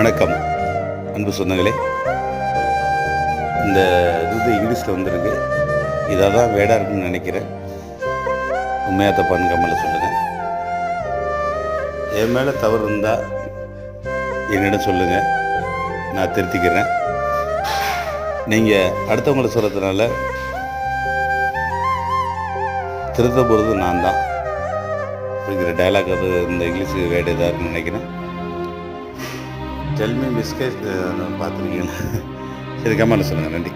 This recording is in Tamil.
வணக்கம். அன்பு சொந்தங்களே இந்த இது இங்கிலீஷில் வந்திருக்கு. இதாக தான் வேடாக இருக்குன்னு நினைக்கிறேன் உண்மையாக தப்பான்னு கம்மலில் சொல்லுங்கள் என் மேலே தவறு இருந்தால் என்னிடம் சொல்லுங்கள் நான் திருத்திக்கிறேன். நீங்கள் அடுத்தவங்களை சொல்கிறதுனால திருத்த போகிறது நான் தான் அப்படிங்கிற டைலாக் அது இந்த இங்கிலீஷ் வேர்டு இதாக இருக்குன்னு நினைக்கிறேன். டெல்மி மிஸ்கேஸ் பார்த்துருக்கீங்களா சரி கமாலில் சொல்லுங்கள் நன்றி.